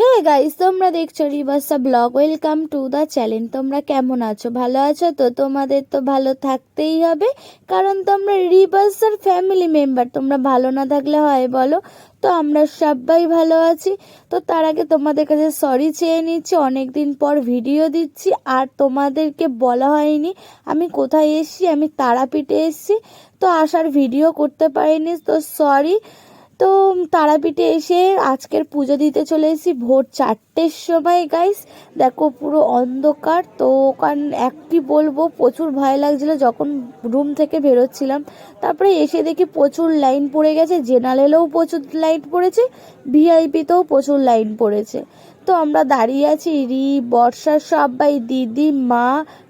হে guys তোমরা দেখছ রিবাসা blog welcome to the channel তোমরা কেমন আছো? ভালো আছো? তো তোমাদের তো ভালো থাকতেই হবে। কারণ তোমরা রিবাসার ফ্যামিলি মেম্বার তোমরা ভালো না থাকলে হয় বলো? তো আমরা সবাই ভালো আছি। তো তার আগে তোমাদের কাছে সরি চেয়ে নিচ্ছি। অনেক দিন পর ভিডিও দিচ্ছি। আর তোমাদেরকে বলা হয়নি। আমি কোথায় এসেছি? আমি তারাপীঠে এসেছি। তো আসার ভিডিও করতে পারিনি। তো সরি তো তারাপীঠে এসে আজকের পুজো দিতে চলে এসেছি। ভোর চারটের সময় গাইস দেখো, পুরো অন্ধকার। তো ওখান একটি বলব, প্রচুর ভয় লাগছিল যখন রুম থেকে বেরোচ্ছিলাম। তারপরে এসে দেখি প্রচুর লাইন পড়ে গেছে। জেনারেলেও প্রচুর লাইন পড়েছে ভিআইপিতেও প্রচুর লাইন পড়েছে। তো আমরা দাঁড়িয়ে আছি, রি, বর্ষা, সবাই, দিদি, মা,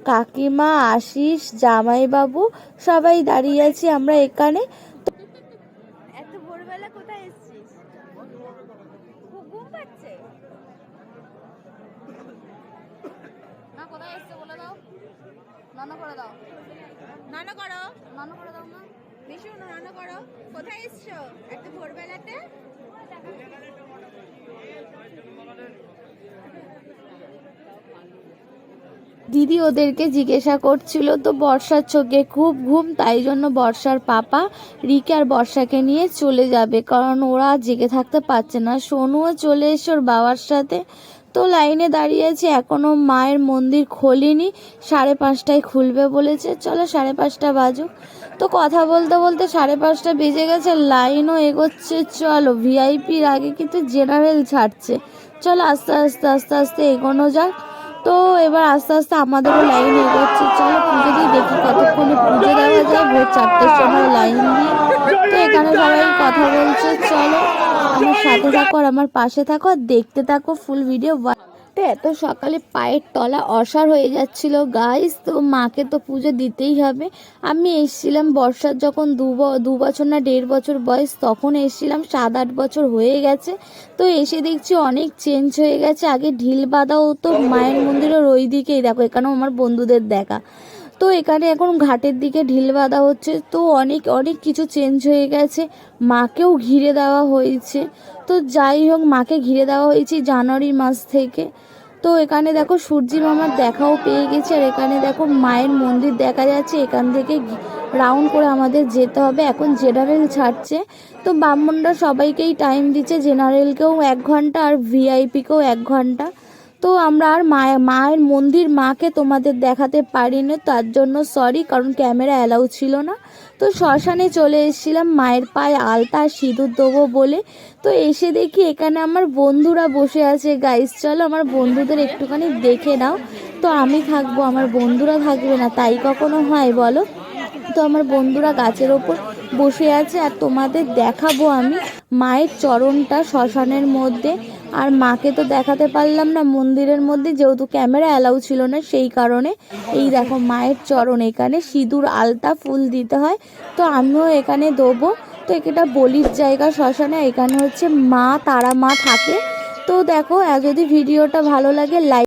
কাকিমা, আশিস, জামাইবাবু, সবাই দাঁড়িয়ে আছি আমরা এখানে এত ভোরবেলা কোথায় এসেছিস খুব ঘুম পাচ্ছে না কোথায় এসছে বলে দাও নানা করে দাও। নানা করো। নানা করে দাও না। বিশু নানা করো। কোথায় এসছো? এত ভোরবেলাতে? দিদি ওদেরকে জিজ্ঞাসা করছিল তো বর্ষার চোখে খুব ঘুম তাই জন্য বর্ষার পাপা রিকে আর বর্ষাকে নিয়ে চলে যাবে কারণ ওরা আর জেগে থাকতে পারছে না। সোনুও চলে এসে ওর বাবার সাথে তো লাইনে দাঁড়িয়ে আছে এখনও মায়ের মন্দির খোলেনি। সাড়ে পাঁচটায় খুলবে বলেছে। চলো সাড়ে পাঁচটা বাজুক। তো কথা বলতে বলতে সাড়ে পাঁচটা বেজে গেছে। লাইনও এগোচ্ছে। চলো ভিআইপির আগে কিন্তু জেনারেল ছাড়ছে। চলো আস্তে আস্তে আস্তে আস্তে এগোনো যাক। তো এবার আস্তে আস্তে আমাদেরও লাইন এগোচ্ছে। চলো পুজো দিয়ে দেখি কতক্ষণে পুজো দেওয়া যায়। ভোর চারটের সময় লাইন দিয়ে। তো এখানে সবাই কথা বলছে চলো আমার সাথে থাকো আর আমার পাশে থাকো আর দেখতে থাকো ফুল ভিডিও তো এত সকালে পায়ের তলা অসার হয়ে যাচ্ছিল গাইস তো মাকে তো পুজো দিতেই হবে। আমি এসেছিলাম বর্ষার যখন দু বছর না দেড় বছর বয়স তখন এসেছিলাম সাত আট বছর হয়ে গেছে। তো এসে দেখছি অনেক চেঞ্জ হয়ে গেছে। আগে ঢিল বাঁধা তো মায়ের মন্দিরের ওই দিকেই দেখো এখানেও আমার বন্ধুদের দেখা। তো এখানে এখন ঘাটের দিকে ঢিল বাঁধা হচ্ছে, তো অনেক অনেক কিছু চেঞ্জ হয়ে গেছে। মাকেও ঘিরে দেওয়া হয়েছে। তো যাই হোক, মাকে ঘিরে দেওয়া হয়েছে জানুয়ারি মাস থেকে। তো এখানে দেখো সূর্যি মামার দেখাও পেয়ে গেছে, আর এখানে দেখো মায়ের মন্দির দেখা যাচ্ছে। এখান থেকে রাউন্ড করে আমাদের যেতে হবে। এখন জেনারেল ছাড়ছে। তো ব্রাহ্মণরা সবাইকেই টাইম দিচ্ছে জেনারেলকেও এক ঘণ্টা আর ভিআইপিকেও এক ঘণ্টা। তো আমরা আর মায়ের মায়ের মন্দির মাকে তোমাদের দেখাতে পারিনি, তার জন্য সরি কারণ ক্যামেরা অ্যালাউ ছিল না। তো শ্মশানে চলে এসেছিলাম, মায়ের পায়ে আলতা, সিঁদুর দেবো বলে। তো এসে দেখি এখানে আমার বন্ধুরা বসে আছে। গাইস চলো আমার বন্ধুদের একটুখানি দেখে নাও। তো আমি থাকব, আমার বন্ধুরা থাকবে না, তাই কখনো হয় বলো? তো আমার বন্ধুরা গাছের ওপর বসে আছে, আর তোমাদের দেখাবো আমি। মায়ের চরণটা শ্মশানের মধ্যে। আর মাকে তো দেখাতে পারলাম না, মন্দিরের মধ্যে যেহেতু ক্যামেরা অ্যালাউ ছিল না, সেই কারণে এই দেখো মায়ের চরণ, এখানে সিঁদুর, আলতা, ফুল দিতে হয়। তো আমিও এখানে দেবো। তো এটা বলির জায়গা শ্মশানে, এখানে হচ্ছে মা, তারা মা থাকে। তো দেখো যদি ভিডিওটা ভালো লাগে লাইক